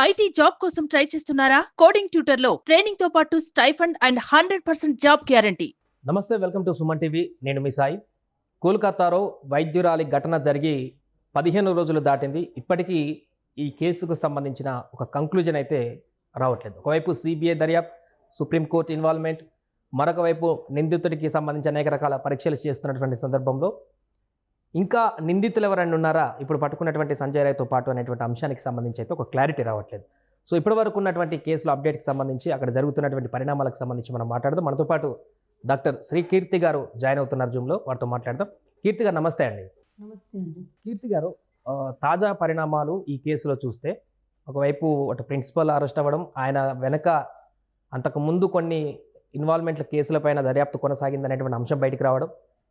IT job కోసం try చేస్తున్నారా? Coding ట్యూటర్లో ట్రైనింగ్తో పాటు stipend and hundred percent job guarantee. నమస్తే వెల్కమ్ టు సుమన్ టీవీ. నేను మీ సాయి. కోల్కతాలో వైద్యురాలి ఘటన జరిగి పదిహేను రోజులు దాటింది. ఇప్పటికీ ఈ కేసుకు సంబంధించిన ఒక కంక్లూజన్ అయితే రావట్లేదు. ఒకవైపు సిబిఐ దర్యాప్తు సుప్రీంకోర్టు ఇన్వాల్వ్మెంట్ మరొక వైపు నిందితుడికి సంబంధించి అనేక రకాల పరీక్షలు చేస్తున్నటువంటి సందర్భంలో ఇంకా నిందితులు ఎవరైనా ఉన్నారా? ఇప్పుడు పట్టుకున్నటువంటి సంజయ్ రాయ్తో పాటు అనేటువంటి అంశానికి సంబంధించి అయితే ఒక క్లారిటీ రావట్లేదు. సో ఇప్పటి వరకు ఉన్నటువంటి కేసుల అప్డేట్కి సంబంధించి అక్కడ జరుగుతున్నటువంటి పరిణామాలకు సంబంధించి మనం మాట్లాడదాం. మనతో పాటు డాక్టర్ శ్రీ కీర్తి గారు జాయిన్ అవుతున్నారు జూమ్లో వారితో మాట్లాడదాం. కీర్తి గారు నమస్తే అండి. నమస్తే అండి. కీర్తి గారు తాజా పరిణామాలు ఈ కేసులో చూస్తే ఒకవైపు అటు ప్రిన్సిపల్ అరెస్ట్ అవ్వడం ఆయన వెనక అంతకు ముందు కొన్ని ఇన్వాల్వ్మెంట్ల కేసులపైన దర్యాప్తు కొనసాగిందనేటువంటి అంశం బయటికి రావడం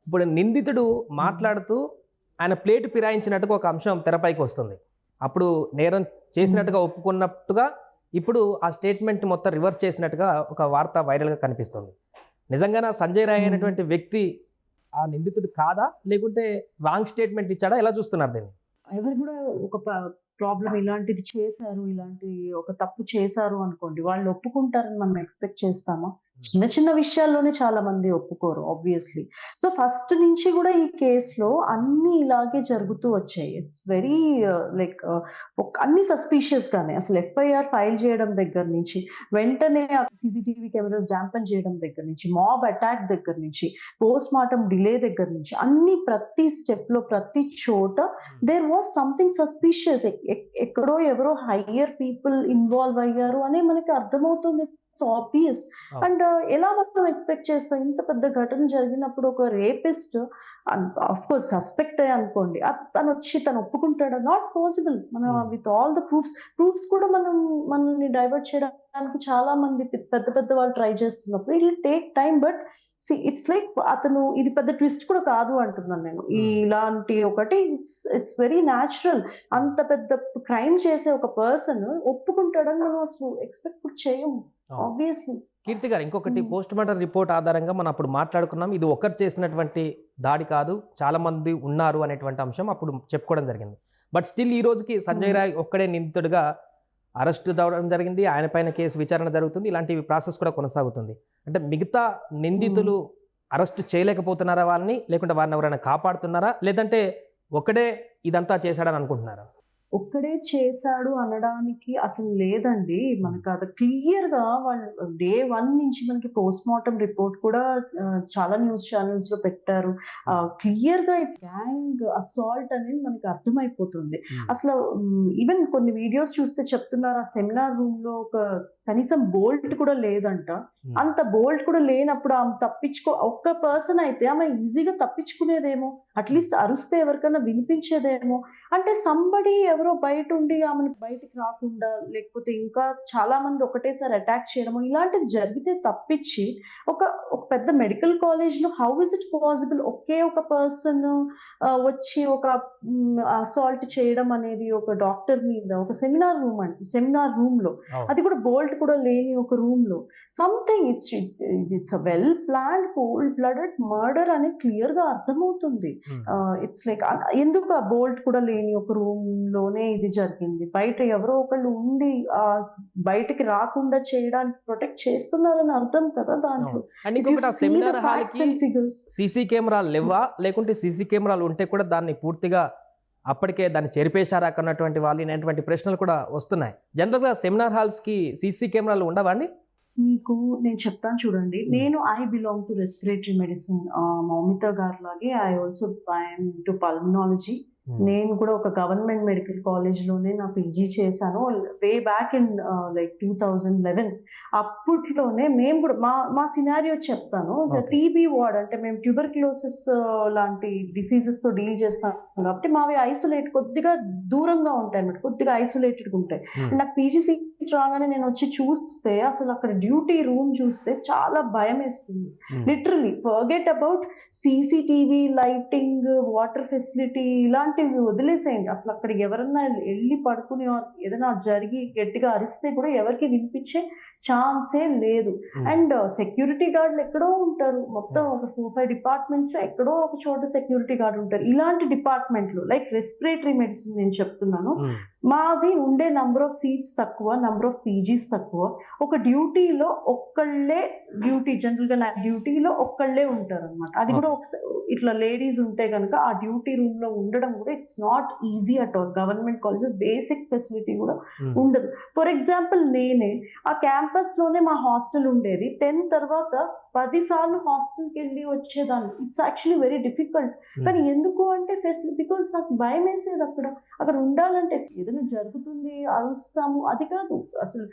ఇప్పుడు నిందితుడు మాట్లాడుతూ ఆయన ప్లేట్ ఫిరాయించినట్టుగా ఒక అంశం తెరపైకి వస్తుంది. అప్పుడు నేరం చేసినట్టుగా ఒప్పుకున్నట్టుగా ఇప్పుడు ఆ స్టేట్మెంట్ మొత్తం రివర్స్ చేసినట్టుగా ఒక వార్త వైరల్గా కనిపిస్తుంది. నిజంగానే సంజయ్ రాయ్ అయినటువంటి వ్యక్తి ఆ నిందితుడు కాదా? లేకుంటే రాంగ్ స్టేట్మెంట్ ఇచ్చాడా? ఎలా చూస్తున్నారు దీన్ని? ఎవరు కూడా ఒక ప్రాబ్లం ఇలాంటిది చేశారు ఇలాంటి ఒక తప్పు చేశారు అనుకోండి వాళ్ళు ఒప్పుకుంటారని మనం ఎక్స్పెక్ట్ చేస్తామా? చిన్న చిన్న విషయాల్లోనే చాలా మంది ఒప్పుకోరు ఆబ్వియస్లీ సో ఫస్ట్ నుంచి కూడా ఈ కేసులో అన్ని ఇలాగే జరుగుతూ వచ్చాయి. ఇట్స్ వెరీ లైక్ అన్ని సస్పీషియస్ గానే. అసలు ఎఫ్ఐఆర్ ఫైల్ చేయడం దగ్గర నుంచి వెంటనే సీసీటీవీ కెమెరాస్ డాంపన్ చేయడం దగ్గర నుంచి మాబ్ అటాక్ దగ్గర నుంచి పోస్ట్ మార్టం డిలే దగ్గర నుంచి అన్ని ప్రతి స్టెప్లో ప్రతి చోట దేర్ వాస్ సంథింగ్ సస్పీషియస్ ఎక్కడో ఎవరో హయ్యర్ పీపుల్ ఇన్వాల్వ్ అయ్యారు అనే మనకి అర్థమవుతుంది. It's obvious. అండ్ ఎలా మనం ఎక్స్పెక్ట్ చేస్తాం? ఇంత పెద్ద ఘటన జరిగినప్పుడు ఒక రేపిస్ట్ ఆఫ్ కోర్స్ సస్పెక్ట్ అనుకోండి. అ- తను వచ్చి తను ఒప్పుకుంటాడా? నాట్ పాసిబుల్ మనం. With all the proofs proofs కూడా మనం మనల్ని డైవర్ట్ చేయడానికి చాలా మంది పెద్ద పెద్ద వాళ్ళు ట్రై చేస్తున్నప్పుడు it will take time but see it's like అతను ఇది పెద్ద ట్విస్ట్ కూడా కాదు అంటున్నాను నేను Hmm. ఇలాంటి ఒకటి ఇట్స్ ఇట్స్ వెరీ న్యాచురల్ అంత పెద్ద క్రైమ్ చేసే ఒక పర్సన్ ఒప్పుకుంటాడని మనం అసలు ఎక్స్పెక్ట్ కూడా చేయము ఆబ్వియస్లీ కీర్తి గారు ఇంకొకటి. పోస్ట్ మార్టం రిపోర్ట్ ఆధారంగా మనం అప్పుడు మాట్లాడుకున్నాం ఇది ఒకరు చేసినటువంటి దాడి కాదు చాలా మంది ఉన్నారు అనేటువంటి అంశం అప్పుడు చెప్పుకోవడం జరిగింది బట్ స్టిల్ ఈ రోజుకి సంజయ్ Hmm. రాయ్ ఒక్కడే నిందితుడిగా అరెస్ట్ అవ్వడం జరిగింది ఆయన పైన కేసు విచారణ జరుగుతుంది ఇలాంటి ప్రాసెస్ కూడా కొనసాగుతుంది. అంటే మిగతా నిందితులు అరెస్ట్ చేయలేకపోతున్నారా వాళ్ళని? లేకుంటే వారిని ఎవరైనా కాపాడుతున్నారా? లేదంటే ఒకడే ఇదంతా చేశాడని అనుకుంటున్నారా? ఒక్కడే చేశాడు అనడానికి అసలు లేదండి. మనకు అది క్లియర్గా వాళ్ళు డే వన్ నుంచి మనకి పోస్ట్ మార్టం రిపోర్ట్ కూడా చాలా న్యూస్ ఛానల్స్లో పెట్టారు క్లియర్గా ఇట్స్ గ్యాంగ్ అసాల్ట్ అనేది మనకి అర్థమైపోతుంది. అసలు ఈవెన్ కొన్ని వీడియోస్ చూస్తే చెప్తున్నారు ఆ సెమినార్ రూమ్లో ఒక కనీసం బోల్ట్ కూడా లేదంట. అంత బోల్ట్ కూడా లేనప్పుడు ఆమె తప్పించుకో ఒక్క పర్సన్ అయితే ఆమె ఈజీగా తప్పించుకునేదేమో అట్లీస్ట్ అరుస్తే ఎవరికైనా వినిపించేదేమో. అంటే సంబడి ఎవరో బయట ఉండి ఆమెను బయటికి రాకుండా లేకపోతే ఇంకా చాలా మంది ఒకటేసారి అటాక్ చేయడము ఇలాంటిది జరిగితే తప్పించి ఒక ఒక పెద్ద మెడికల్ కాలేజ్లో హౌ ఇస్ ఇట్ పాసిబుల్ ఒకే ఒక పర్సన్ వచ్చి ఒక అసాల్ట్ చేయడం అనేది ఒక డాక్టర్ మీద ఒక సెమినార్ రూమ్ అంటే సెమినార్ రూమ్లో. అది కూడా బోల్ట్ కూడా లేని ఒక రూమ్లో. Something it's it's a well plan cold blooded murder అని క్లియర్గా అర్థమవుతుంది. Hmm. ఇట్స్ లైక్ ఎందుకు ఆ బోల్ట్ కూడా లేని ఒక రూమ్ లోనే ఇది జరిగింది. బయట ఎవరో ఒకళ్ళు ఉండి ఆ బయటకి రాకుండా చేయడానికి ప్రొటెక్ట్ చేస్తున్నారని అర్థం కదా దాంట్లో. సెమినార్ హాల్కి ఫిగర్స్ సీసీ కెమెరాలు లేవా? లేకుంటే సీసీ కెమెరాలు ఉంటే కూడా దాన్ని పూర్తిగా అప్పటికే దాన్ని చెరిపేశారా అన్నటువంటి వాళ్ళు అనేటువంటి ప్రశ్నలు కూడా వస్తున్నాయి. జనరల్గా సెమినార్ హాల్స్కి సీసీ కెమెరాలు ఉండవా అండి? మీకు నేను చెప్తాను చూడండి. నేను I belong to respiratory medicine Moumita garu లాగే I also I'm to pulmonology నేను కూడా ఒక గవర్నమెంట్ మెడికల్ కాలేజ్లోనే నా పీజీ చేశాను. Way back in like two thousand eleven అప్పట్లోనే మేము కూడా మా మా సినారియో చెప్తాను. టీబీ వార్డ్ అంటే మేము ట్యూబర్క్లోసిస్ లాంటి డిసీజెస్తో డీల్ చేస్తాం కాబట్టి మావి ఐసోలేట్ కొద్దిగా దూరంగా ఉంటాయి అన్నమాట. కొద్దిగా ఐసోలేటెడ్ ఉంటాయి. Hmm. నాకు పీజీ సీట్ రాగానే నేను వచ్చి చూస్తే అసలు అక్కడ డ్యూటీ రూమ్ చూస్తే చాలా భయం వేస్తుంది. Literally forget about CCTV lighting water facility ఇలాంటివి వదిలేసేయండి. అసలు అక్కడ ఎవరన్నా వెళ్ళి పడుకుని ఏదైనా జరిగి గట్టిగా అరిస్తే కూడా ఎవరికి వినిపించే ఛాన్సే లేదు. Hmm. అండ్ సెక్యూరిటీ గార్డులు ఎక్కడో ఉంటారు. మొత్తం ఒక ఫోర్ ఫైవ్ డిపార్ట్మెంట్స్లో ఎక్కడో ఒక చోట సెక్యూరిటీ గార్డ్ ఉంటారు. ఇలాంటి డిపార్ట్మెంట్లు లైక్ రెస్పిరేటరీ మెడిసిన్ నేను చెప్తున్నాను. ఉమ్, మాది ఉండే నంబర్ ఆఫ్ సీట్స్ తక్కువ నంబర్ ఆఫ్ పీజీస్ తక్కువ. ఒక డ్యూటీలో ఒక్కళ్ళే డ్యూటీ జనరల్గా నా డ్యూటీలో ఒక్కళ్ళే ఉంటారు అనమాట అది కూడా ఒకసారి ఇట్లా లేడీస్ ఉంటే కనుక ఆ డ్యూటీ రూమ్లో ఉండడం కూడా it's not easy at all government college basic facility కూడా ఉండదు. ఫర్ ఎగ్జాంపుల్ నేనే ఆ క్యాంపస్లోనే మా హాస్టల్ ఉండేది. టెన్ తర్వాత పది సార్లు హాస్టల్కి వెళ్ళి వచ్చేదాన్ని. It's actually very difficult. కానీ ఎందుకు అంటే ఫెసిలిటీ బికాస్ నాకు భయం వేసేది అక్కడ. అక్కడ ఉండాలంటే ఏదైనా జరుగుతుంది అరుస్తాము. అది కాదు. అసలు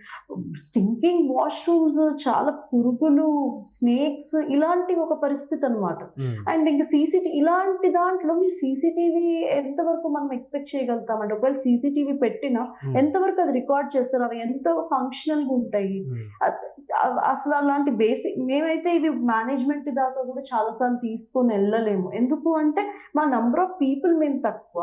స్టింకింగ్ వాష్రూమ్స్ చాలా పురుగులు స్నేక్స్ ఇలాంటి ఒక పరిస్థితి అన్నమాట. ఉమ్, అండ్ ఇంకా సీసీటీ ఇలాంటి దాంట్లో మీ సీసీటీవీ ఎంతవరకు మనం ఎక్స్పెక్ట్ చేయగలుగుతామంటే ఒకవేళ సీసీటీవీ పెట్టినా ఉమ్, ఎంతవరకు అది రికార్డ్ చేస్తారు? అవి ఎంత ఫంక్షనల్గా ఉంటాయి? అసలు అలాంటి బేసిక్ మేమైతే ఇవి మేనేజ్మెంట్ దాకా కూడా చాలా సార్లు తీసుకొని వెళ్ళలేము. ఎందుకు అంటే మా నంబర్ ఆఫ్ పీపుల్ మేము తక్కువ.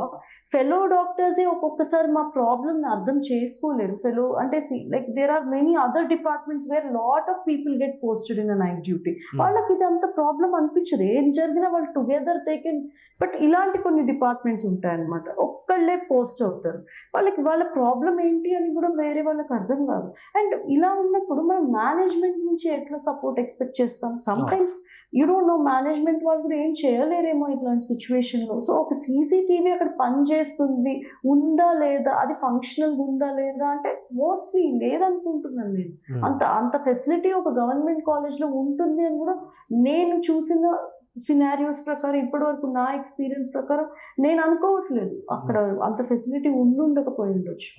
ఫెలో డాక్టర్సే ఒక్కొక్కసారి మా ప్రాబ్లమ్ అర్థం చేసుకోలేరు. ఫెలో అంటే like there are many other departments where lot of people get posted in night duty. వాళ్ళకి ఇది అంత ప్రాబ్లం అనిపించదు. ఏం జరిగినా వాళ్ళు టుగెదర్ దే కెన్ బట్ ఇలాంటి కొన్ని డిపార్ట్మెంట్స్ ఉంటాయన్నమాట. ఒక్కళ్ళే పోస్ట్ అవుతారు. వాళ్ళకి వాళ్ళ ప్రాబ్లం ఏంటి అని కూడా వేరే వాళ్ళకి అర్థం కాదు. అండ్ ఇలా ఉన్నప్పుడు మనం మేనేజ్మెంట్ నుంచి ఎట్లా సపోర్ట్ ఎక్స్పెక్ట్ చేస్తాం? Sometimes you don't know management వాళ్ళు కూడా ఏం చేయలేరేమో ఇట్లాంటి సిచ్యువేషన్లో. సో ఒక సీసీటీవీ అక్కడ పని చేస్తుంది ఉందా లేదా? అది ఫంక్షనల్ ఉందా లేదా? అంటే మోస్ట్లీ లేదనుకుంటున్నాను నేను. ఉమ్. అంత అంత ఫెసిలిటీ ఒక గవర్నమెంట్ కాలేజ్లో ఉంటుంది అని కూడా నేను చూసిన సినారియోస్ ప్రకారం ఇప్పటి వరకు నా ఎక్స్పీరియన్స్ ప్రకారం నేను అనుకోవట్లేదు. అక్కడ అంత ఫెసిలిటీ ఉండి ఉండకపోయి ఉండొచ్చు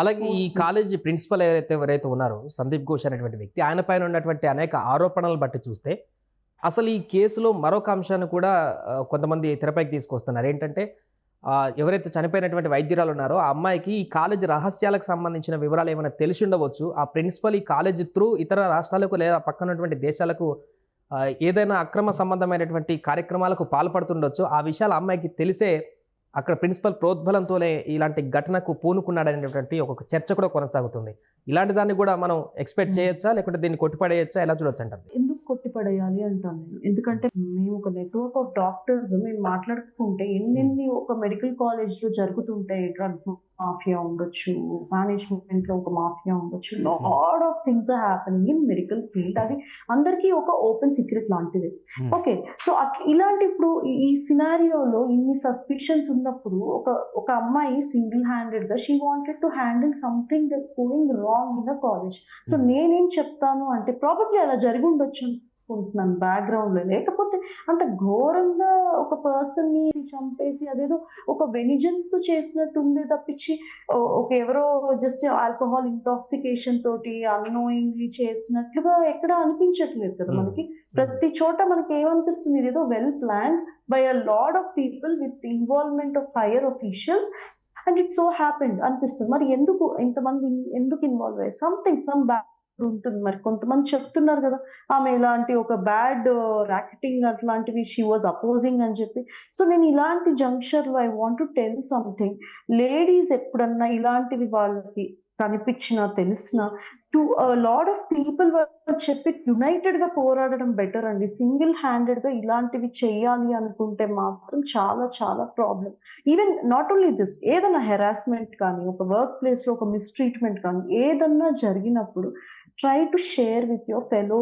అలాగే ఈ Mostly. కాలేజ్ ప్రిన్సిపల్ ఎవరైతే ఎవరైతే ఉన్నారో సందీప్ ఘోష్ అనేటువంటి వ్యక్తి ఆయన పైన ఉన్నటువంటి అనేక ఆరోపణలు బట్టి చూస్తే అసలు ఈ కేసులో మరొక అంశాన్ని కూడా కొంతమంది తెరపైకి తీసుకొస్తున్నారు. ఏంటంటే ఎవరైతే చనిపోయినటువంటి వైద్యురాలు ఉన్నారో ఆ అమ్మాయికి ఈ కాలేజ్ రహస్యాలకు సంబంధించిన వివరాలు ఏమైనా తెలిసి ఉండవచ్చు. ఆ ప్రిన్సిపల్ ఈ కాలేజ్ త్రూ ఇతర రాష్ట్రాలకు లేదా పక్కన ఉన్నటువంటి దేశాలకు ఏదైనా అక్రమ సంబంధమైనటువంటి కార్యక్రమాలకు పాల్పడుతుండొచ్చు. ఆ విషయాలు అమ్మాయికి తెలిసే అక్కడ ప్రిన్సిపల్ ప్రోద్బలంతోనే ఇలాంటి ఘటనకు పూనుకున్నాడనేటువంటి ఒక చర్చ కూడా కొనసాగుతుంది. ఇలాంటి దాన్ని కూడా మనం ఎక్స్పెక్ట్. చేయొచ్చా? లేకుంటే దీన్ని కొట్టిపడేయచ్చా? ఎలా చూడొచ్చు అంటారు? కొట్టిపడేయాలి అంటాను నేను. ఎందుకంటే మేము ఒక నెట్వర్క్ ఆఫ్ డాక్టర్స్ మేము మాట్లాడుకుంటే ఎన్నెన్ని ఒక మెడికల్ కాలేజ్లో జరుగుతుంటాయి. డ్రగ్ మాఫియా ఉండొచ్చు మేనేజ్మెంట్లో ఒక మాఫియా ఉండొచ్చు. Lot of things are happening in medical field అది అందరికీ ఒక ఓపెన్ సీక్రెట్ లాంటిది. ఓకే సో ఇలాంటి ఇప్పుడు ఈ- సినారియోలో ఇన్ని సస్పిషన్స్ ఉన్నప్పుడు ఒక ఒక అమ్మాయి సింగిల్ హ్యాండెడ్గా she wanted to handle something that's going wrong in the college so. నేనేం చెప్తాను అంటే ప్రాబబ్లీ అలా జరిగి ఉండొచ్చు. అనుకుంటున్నాను బ్యాక్గ్రౌండ్లో. లేకపోతే అంత ఘోరంగా ఒక పర్సన్ని చంపేసి అదేదో ఒక వెనిజెన్స్తో చేసినట్టు ఉంది తప్పించి ఒక ఎవరో జస్ట్ ఆల్కహాల్ ఇంటాక్సికేషన్ తోటి అన్నోయింగ్లీ చేసినట్లుగా ఎక్కడ అనిపించట్లేదు కదా Hmm. మనకి. ప్రతి చోట మనకి ఏమనిపిస్తుంది ఇదేదో well plan by a lot of people with involvement of higher officials and it so happened అనిపిస్తుంది. మరి ఎందుకు ఇంతమంది ఎందుకు ఇన్వాల్వ్ అయ్యారు? సంథింగ్ సమ్ బ్యాడ్ ఉంటుంది. మరి కొంతమంది చెప్తున్నారు కదా ఆమె ఇలాంటి ఒక బ్యాడ్ ర్యాకెటింగ్ అట్లాంటివి షీ వాజ్ అపోజింగ్ అని చెప్పి. సో నేను ఇలాంటి జంక్షన్లో I want to tell something ladies ఎప్పుడన్నా ఇలాంటివి వాళ్ళకి కనిపించినా తెలిసినా టు లాడ్ ఆఫ్ పీపుల్ చెప్పి యునైటెడ్గా పోరాడడం బెటర్ అండి. సింగిల్ హ్యాండెడ్గా ఇలాంటివి చేయాలి అనుకుంటే మాత్రం చాలా చాలా problem even not only this ఏదైనా హెరాస్మెంట్ కానీ ఒక వర్క్ ప్లేస్లో ఒక మిస్ట్రీట్మెంట్ కానీ ఏదన్నా జరిగినప్పుడు try to share with your fellow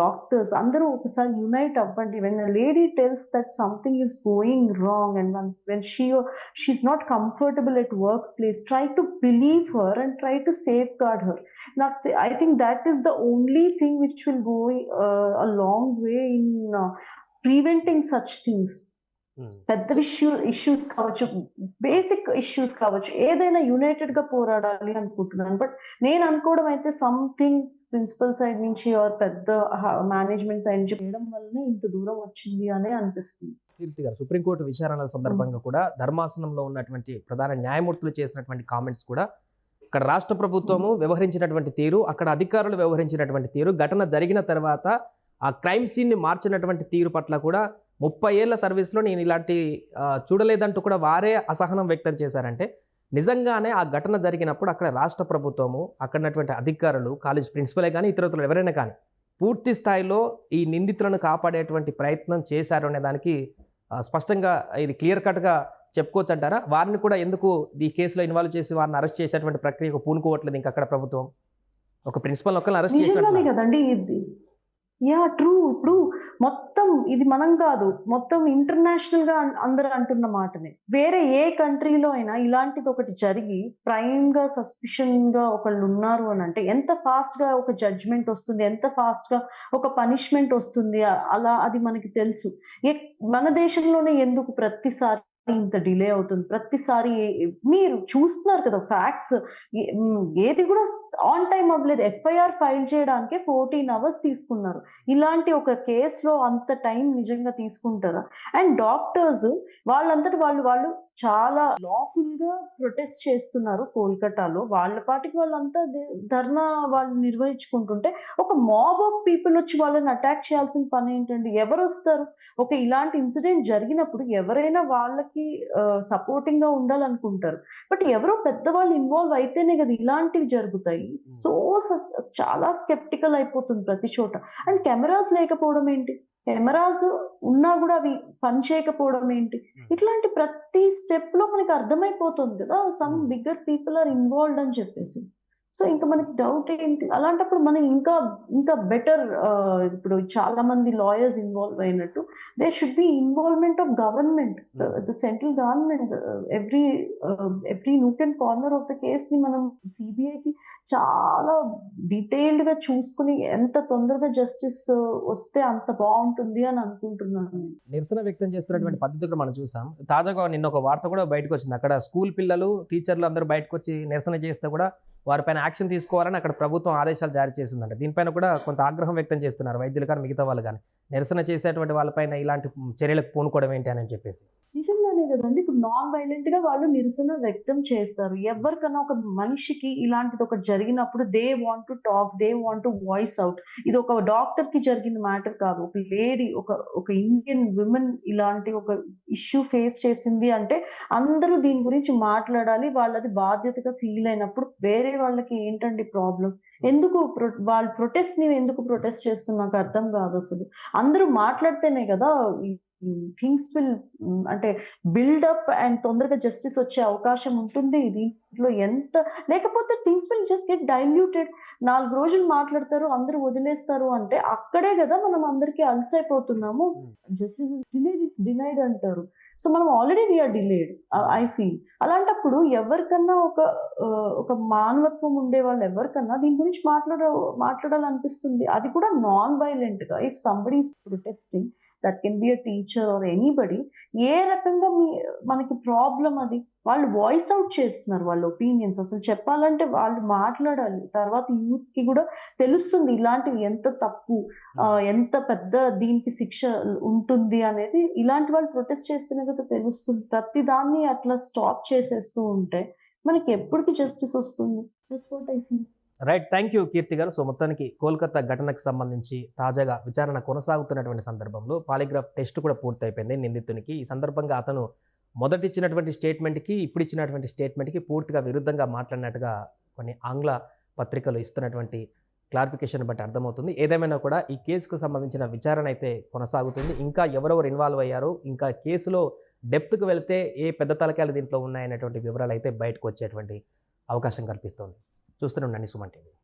doctors అందరూ ఒకసారి యునైట్ అవ్వండి. When lady tells that something is going wrong and when she she's not comfortable at work place try to believe her and try to safeguard her నాకు I think that is the only thing which will go a long way in preventing such things పెద్ద issue issues కావచ్చు basic issues కావచ్చు. ఏదైనా యునైటెడ్గా పోరాడాలి అనుకుంటున్నాను. But నేను అనుకోవడం అయితే సంథింగ్ ప్రిన్సిపల్ సైడ్ నుంచి ఆర్ పెద్ద మేనేజ్మెంట్ సైడ్ నుంచి చేయడం వల్లనే ఇంత దూరం వచ్చింది అనే అనిపిస్తుంది. కీర్తి గారు సుప్రీంకోర్టు విచారణల సందర్భంగా కూడా ధర్మాసనంలో ఉన్నటువంటి ప్రధాన న్యాయమూర్తులు చేసినటువంటి కామెంట్స్ కూడా ఇక్కడ రాష్ట్ర ప్రభుత్వము వ్యవహరించినటువంటి తీరు అక్కడ అధికారులు వ్యవహరించినటువంటి తీరు ఘటన జరిగిన తర్వాత ఆ క్రైమ్ సీన్ని మార్చినటువంటి తీరు పట్ల కూడా ముప్పై ఏళ్ళ సర్వీస్లో నేను ఇలాంటి చూడలేదంటూ కూడా వారే అసహనం వ్యక్తం చేశారంటే నిజంగానే ఆ ఘటన జరిగినప్పుడు అక్కడ రాష్ట్ర ప్రభుత్వము అక్కడ ఉన్నటువంటి అధికారులు కాలేజ్ ప్రిన్సిపలే కానీ ఇతరులు ఎవరైనా కానీ పూర్తి స్థాయిలో ఈ నిందితులను కాపాడేటువంటి ప్రయత్నం చేశారు అనే దానికి స్పష్టంగా ఇది క్లియర్ కట్గా చెప్పుకోవచ్చు అంటారా? వారిని కూడా ఎందుకు ఈ కేసులో ఇన్వాల్వ్ చేసి వారిని అరెస్ట్ చేసేటువంటి ప్రక్రియకు పూనుకోవట్లేదు ఇంకా అక్కడ ప్రభుత్వం? ఒక ప్రిన్సిపల్ ఒకరిని అరెస్ట్ చేసినట్టు కదండి యా ట్రూ ఇప్పుడు మొత్తం ఇది మనం కాదు మొత్తం ఇంటర్నేషనల్గా అందరూ అంటున్న మాటనే. వేరే ఏ కంట్రీలో అయినా ఇలాంటిది ఒకటి జరిగి ప్రైమ్గా సస్పిషన్గా ఒకళ్ళు ఉన్నారు అని అంటే ఎంత ఫాస్ట్గా ఒక జడ్జ్మెంట్ వస్తుంది ఎంత ఫాస్ట్గా ఒక పనిష్మెంట్ వస్తుంది అలా అది మనకి తెలుసు. మన దేశంలోనే ఎందుకు ప్రతిసారి ఇంత డిలే అవుతుంది. ప్రతిసారి మీరు చూస్తున్నారు కదా ఫ్యాక్ట్స్. ఏది కూడా ఆన్ టైం అవ్వలేదు. ఎఫ్ఐఆర్ ఫైల్ చేయడానికే ఫోర్టీన్ అవర్స్ తీసుకున్నారు. ఇలాంటి ఒక కేసులో అంత టైం నిజంగా తీసుకుంటారా? అండ్ డాక్టర్స్ వాళ్ళంతటి వాళ్ళు వాళ్ళు చాలా లాఫుల్గా ప్రొటెస్ట్ చేస్తున్నారు కోల్కతాలో. వాళ్ళ పాటికి వాళ్ళంతా ధర్నా వాళ్ళు నిర్వహించుకుంటుంటే ఒక మాబ్ ఆఫ్ పీపుల్ వచ్చి వాళ్ళని అటాక్ చేయాల్సిన పని ఏంటండి? ఎవరు వస్తారు? ఒక ఇలాంటి ఇన్సిడెంట్ జరిగినప్పుడు ఎవరైనా వాళ్ళకి సపోర్టింగ్గా ఉండాలనుకుంటారు. బట్ ఎవరో పెద్దవాళ్ళు ఇన్వాల్వ్ అయితేనే కదా ఇలాంటివి జరుగుతాయి. సో చాలా స్కెప్టికల్ అయిపోతుంది ప్రతి చోట. అండ్ కెమెరాస్ లేకపోవడం ఏంటి? కెమెరాస్ ఉన్నా కూడా అవి పని చేయకపోవడం ఏంటి? ఇట్లాంటి ప్రతి స్టెప్లో మనకి అర్థమైపోతుంది కదా. Some Hmm. Bigger people are involved అని చెప్పేసి. సో ఇంకా మనకి డౌట్ ఏంటి? అలాంటప్పుడు మనం ఇంకా ఇంకా బెటర్ ఇప్పుడు చాలా మంది లాయర్స్ ఇన్వాల్వ్ అయినట్టు they should be involvement of government the central government every every nook and corner of the కేస్ని మనం సిబిఐకి చాలా డీటెయిల్డ్గా చూసుకుని ఎంత తొందరగా జస్టిస్ వస్తే అంత బాగుంటుంది అని అనుకుంటున్నాను నేను. నిరసన వ్యక్తం చేస్తున్నటువంటి పద్ధతి కూడా మనం చూసాం. తాజాగా నిన్న ఒక వార్త కూడా బయటకు వచ్చింది. అక్కడ స్కూల్ పిల్లలు టీచర్లు అందరూ బయటకు వచ్చి నిరసన చేస్తే కూడా వారిపైన యాక్షన్ తీసుకోవాలని అక్కడ ప్రభుత్వం ఆదేశాలు జారీ చేసిందంట. దీనిపైన కూడా కొంత ఆగ్రహం వ్యక్తం చేస్తున్నారు వైద్యులు కానీ మిగతా వాళ్ళు కానీ నిరసన చేసేటువంటి వాళ్ళపైన ఇలాంటి చర్యలకు పూనుకోవడం ఏంటి అని చెప్పేసి. నిజంగానే కదండి. ఇప్పుడు నాన్ వైలెంట్గా వాళ్ళు నిరసన వ్యక్తం చేస్తారు. ఎవరికైనా ఒక మనిషికి ఇలాంటిది ఒక జరిగినప్పుడు they want to talk they want to voice out ఇది ఒక డాక్టర్కి జరిగిన మ్యాటర్ కాదు. ఒక లేడీ ఒక ఒక ఇండియన్ విమెన్ ఇలాంటి ఒక ఇష్యూ ఫేస్ చేసింది అంటే అందరూ దీని గురించి మాట్లాడాలి. వాళ్ళది బాధ్యతగా ఫీల్ అయినప్పుడు వేరే వాళ్ళకి ఏంటండి ప్రాబ్లం ఎందుకు ప్రొ- వాళ్ళు ప్రొటెస్ట్ని ఎందుకు ప్రొటెస్ట్ చేస్తున్నా నాకు అర్థం కాదు అసలు. అందరూ మాట్లాడితేనే కదా థింగ్స్ విల్ అంటే బిల్డప్ అండ్ తొందరగా జస్టిస్ వచ్చే అవకాశం ఉంటుంది. దీంట్లో ఎంత లేకపోతే things will just get diluted నాలుగు రోజులు మాట్లాడతారు అందరూ వదిలేస్తారు అంటే అక్కడే కదా మనం అందరికీ అలసైపోతున్నాము. Justice is delayed it's denied అంటారు. సో మనం already we are delayed I feel అలాంటప్పుడు ఎవరికన్నా ఒక ఒక మానవత్వం ఉండే వాళ్ళు ఎవరికన్నా దీని గురించి మాట్లాడ మాట్లాడాలనిపిస్తుంది. అది కూడా non వైలెంట్గా. If somebody is protesting that can be a teacher or anybody ఏ రకంగా మీ మనకి ప్రాబ్లం అది? వాళ్ళు వాయిస్ అవుట్ చేస్తున్నారు వాళ్ళ ఒపీనియన్స్ అసలు చెప్పాలంటే వాళ్ళు మాట్లాడాలి. తర్వాత యూత్కి కూడా తెలుస్తుంది ఇలాంటివి ఎంత తప్పు ఆ, ఎంత పెద్ద దీనికి శిక్ష ఉంటుంది అనేది. ఇలాంటి వాళ్ళు ప్రొటెస్ట్ చేస్తేనే కదా తెలుస్తుంది. ప్రతి దాన్ని అట్లా స్టాప్ చేసేస్తూ ఉంటే మనకి ఎప్పటికి జస్టిస్ వస్తుంది. That's what I feel right thank you Keerthi garu. So మొత్తానికి కోల్కతా ఘటనకు సంబంధించి తాజాగా విచారణ కొనసాగుతున్నటువంటి సందర్భంలో పాలిగ్రాఫ్ టెస్ట్ కూడా పూర్తయిపోయింది నిందితునికి. ఈ సందర్భంగా అతను మొదటి ఇచ్చినటువంటి స్టేట్మెంట్కి ఇప్పుడు ఇచ్చినటువంటి స్టేట్మెంట్కి పూర్తిగా విరుద్ధంగా మాట్లాడినట్టుగా కొన్ని ఆంగ్ల పత్రికలు ఇస్తున్నటువంటి క్లారిఫికేషన్ బట్టి అర్థమవుతుంది. ఏదేమైనా కూడా ఈ కేసుకు సంబంధించిన విచారణ అయితే కొనసాగుతుంది. ఇంకా ఎవరెవరు ఇన్వాల్వ్ అయ్యారు ఇంకా కేసులో డెప్త్కి వెళితే ఏ పెద్ద తలకాయలు దీంట్లో ఉన్నాయనేటువంటి వివరాలు అయితే బయటకు వచ్చేటువంటి అవకాశం కల్పిస్తోంది. చూస్తూనే ఉండండి సుమన్ టీవీ.